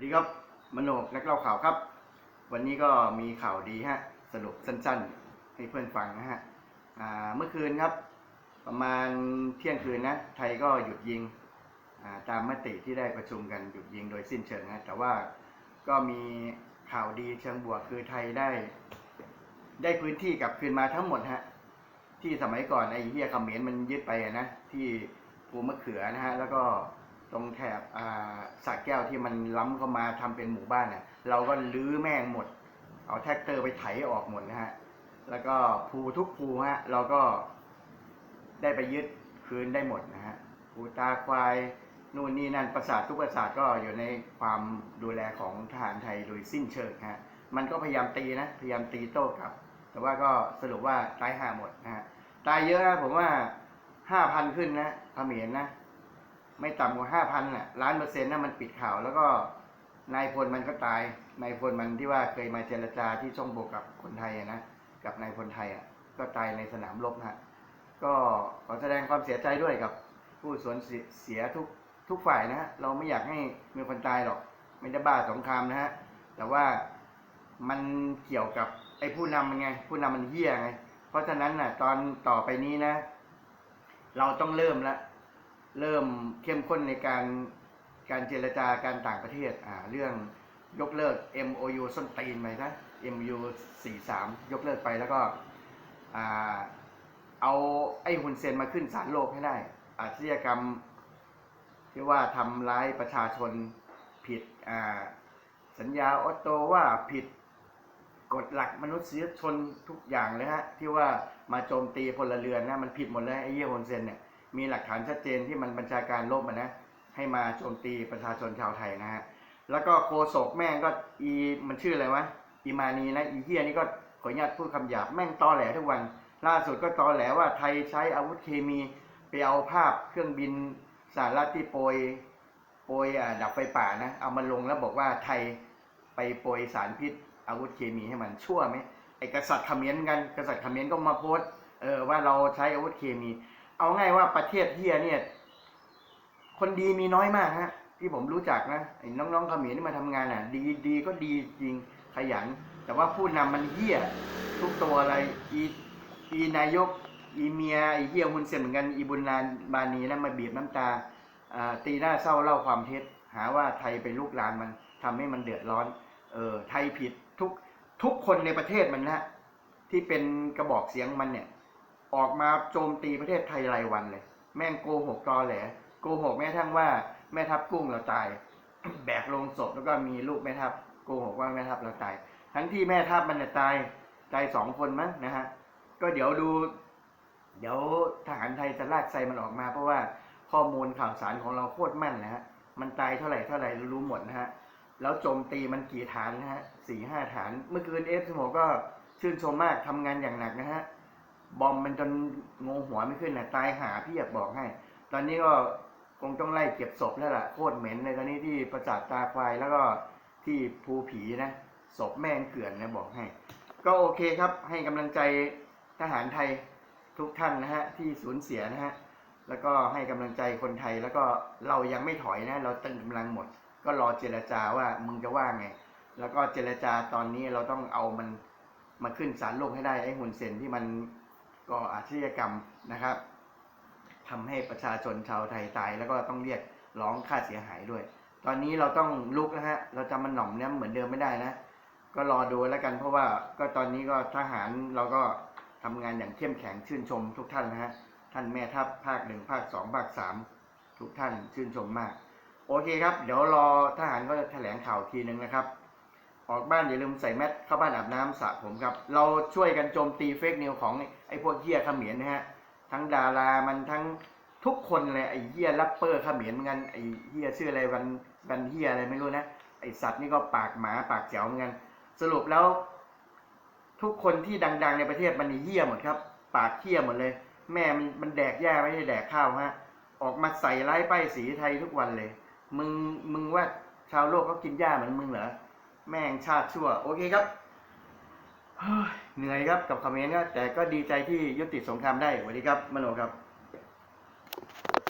สดีครับมโนกนักเล่าข่าวครับ วันนี้ก็มีข่าวดีฮะสรุปสั้นๆ ให้เพื่อนฟังนะฮะเมื่อคืนครับ ประมาณเที่ยงคืนนะ ไทยก็หยุดยิงาตามมติที่ได้ประชุมกันหยุดยิงโดยสิ้นเชิงนะแต่ว่าก็มีข่าวดีเชิงบวกคือไทยได้ ได้พื้นที่กลับคืนมาทั้งหมดฮะที่สมัยก่อนไอ้เหี้ยเขมรมันยึดไปนะที่ภูมะเขือนะฮะแล้วก็ตรงแถบอ่า สระแก้วที่มันล้ำเข้ามาทำเป็นหมู่บ้านน่ะเราก็ลื้อแม่งหมด เอาแท็กเตอร์ไปไถออกหมดนะฮะแล้วก็ภูทุกภูฮะเราก็ได้ไปยึดคืนได้หมดนะฮะภูตาควายนู่นนี่นั่นปราสาททุกปราสาทก็อยู่ในความดูแลของทหารไทยโดยสิ้นเชิงฮะมันก็พยายามตีนะพยายามตีโต้กลับ แต่ว่าก็สรุปว่าตายห่าหมดนะฮะตายเยอะนะผมว่าห้าพันขึ้นนะเขมรนะ ไม่ต่ำกว่าห้าพันน่ะล้านเปอร์เซ็นต์นะมันปิดข่าว แล้วก็นายพลมันก็ตายนายพลมันที่ว่าเคยมาเจรจาที่ช่องโบกกับคนไทยนะกับนายพลไทยอะก็ตายในสนามรบนะฮะก็ขอแสดงความเสียใจด้วยกับผู้สูญเสียทุกทุกฝ่ายนะฮะเราไม่อยากให้มีคนตายหรอกไม่ได้บ้าสงครามนะฮะแต่ว่ามันเกี่ยวกับไอ้ผู้นำมันไง ผู้นำมันเหี้ยไง เพราะฉะนั้นน่ะตอนต่อไปนี้นะ เราต้องเริ่มและ เริ่มเข้มข้นในการการเจรจาการต่างประเทศอ่าเรื่องยกเลิก MOU ส้นตีนไปนะ MOU 43 ยกเลิกไปแล้วก็อ่าเอาไอ้ฮุนเซนมาขึ้นศาลโลกให้ได้ อาชญากรรมที่ว่าทำร้ายประชาชนผิดอ่าสัญญาออตโตว่าผิดกฎหลักมนุษยชนทุกอย่างเลยฮะ ที่ว่ามาโจมตีพลเรือนนะมันผิดหมดเลยไอ้เยี่ยฮุนเซนเนี่ย มีหลักฐานชัดเจนที่มันบัญชาการลบมานะ ให้มาโจมตีประชาชนชาวไทยนะฮะ แล้วก็โคศกแม่งก็อีมันชื่ออะไรวะ อีมานีนะ อีเฮียนี่ก็ขออนุญาตพูดคำหยาบแม่งตอแหลทุกวัน ล่าสุดก็ตอแหลว่าไทยใช้อาวุธเคมีไปเอาภาพเครื่องบินสหรัฐที่โปรยโปรยอ่ดับไฟป่านะ เอามาลงแล้วบอกว่าไทยไปโปรยสารพิษอาวุธเคมีให้มันชั่วไหมไอ้กษัตริย์เขมรกันกษัตริย์เขมรก็มาโพสต์เออว่าเราใช้อาวุธเคมี เอาง่ายว่าประเทศเฮียเนี่ย คนดีมีน้อยมากฮะที่ผมรู้จักนะไอ้น้องๆเขมรที่มาทำงานอะ ดีดีก็ดีจริงขยัน แต่ว่าผู้นำมันเฮียทุกตัวอะไรอีอีนายก อีเมียไอเฮียฮุนเซนเหมือนกันอีบุญนานบานีนะมาบีบน้ำตาอ่าตีหน้าเศร้าเล่าความเท็จ หาว่าไทยไปลุกลานมันทำให้มันเดือดร้อน เออไทยผิดทุกทุกคนในประเทศมันนะที่เป็นกระบอกเสียงมันเนี่ย ออกมาโจมตีประเทศไทยรายวันเลย แม่งโกหกตอแหลโกหกแม้กระทั่งว่าแม่ทัพกุ้งเราตาย แบกลงศพแล้วก็มีลูกแม่ทัพโกหกว่าแม่ทัพเราตาย ทั้งที่แม่ทัพมันเนี่ยตายตายสองคนมั้งนะฮะก็เดี๋ยวดู เดี๋ยวทหารไทยจะลากไซมันออกมา เพราะว่าข้อมูลข่าวสารของเราโคตรแม่นนะฮะมันตายเท่าไหร่เท่าไหร่รู้หมดนะฮะแล้วโจมตีมันกี่ฐานนะฮะสี่ห้าฐาน เมื่อคืนเอฟสโมก็ชื่นชมมากทำงานอย่างหนักนะฮะ บอมมันจนงงหัวไม่ขึ้นนะตายหาพี่อยากบอกให้ ตอนนี้ก็คงต้องไล่เก็บศพแล้วล่ะโคตรเหม็นในตอนนี้ที่ประสาทตาควายแล้วก็ที่ภูผีนะศพแม่งเกื่อนนะบอกให้ ก็โอเคครับให้กำลังใจทหารไทยทุกท่านนะฮะที่สูญเสียนะฮะแล้วก็ให้กำลังใจคนไทยแล้วก็เรายังไม่ถอยนะ เราตึงกำลังหมด ก็รอเจรจาว่ามึงจะว่าไง แล้วก็เจรจาตอนนี้เราต้องเอามันมาขึ้นศาลโลกให้ได้ไอ้หุ่นเซนที่มัน ก่ออาชญากรรมนะครับทำให้ประชาชนชาวไทยตาย แล้วก็ต้องเรียกร้องค่าเสียหายด้วย ตอนนี้เราต้องลุกนะฮะเราจะมันหน่อมเนี่ยเหมือนเดิมไม่ได้นะ ก็รอดูแล้วกันเพราะว่าก็ตอนนี้ก็ทหารเราก็ทำงานอย่างเข้มแข็งชื่นชมทุกท่านนะฮะท่านแม่ทัพภาคหนึ่งภาคสองภาคสามทุกท่านชื่นชมมาก โอเคครับ เดี๋ยวรอทหารก็จะแถลงข่าวทีนึงนะครับ ออกบ้านอย่าลืมใส่แมสเข้าบ้านอาบน้ำสระผมครับ เราช่วยกันโจมตีเฟกนิวของไอ้พวกเหี้ยเขมรนะฮะ ทั้งดารามันทั้งทุกคนเลยไอ้เหี้ยแรปเปอร์เขมรเหมือนกันไอ้เหี้ยชื่ออะไรวันวันเหี้ยอะไรไม่รู้นะไอ้สัตว์นี่ก็ปากหมาปากเจ๋วเหมือนกันสรุปแล้ว ทุกคนที่ดัง ๆ ในประเทศมันเหี้ยหมดครับ ปากเหี้ยหมดเลย แม่มันมันแดกหญ้าไม่ใช่แดกข้าวฮะออกมาใส่ร้ายป้ายสีไทยทุกวันเลย มึงมึงว่าชาวโลกเขากินหญ้าเหมือนมึงเหรอ แม่งชาติชั่ว โอเคครับเหนื่อยครับกับคอมเมนต์ครับแต่ก็ดีใจที่ยุติสงครามได้สวัสดีครับมโนครับ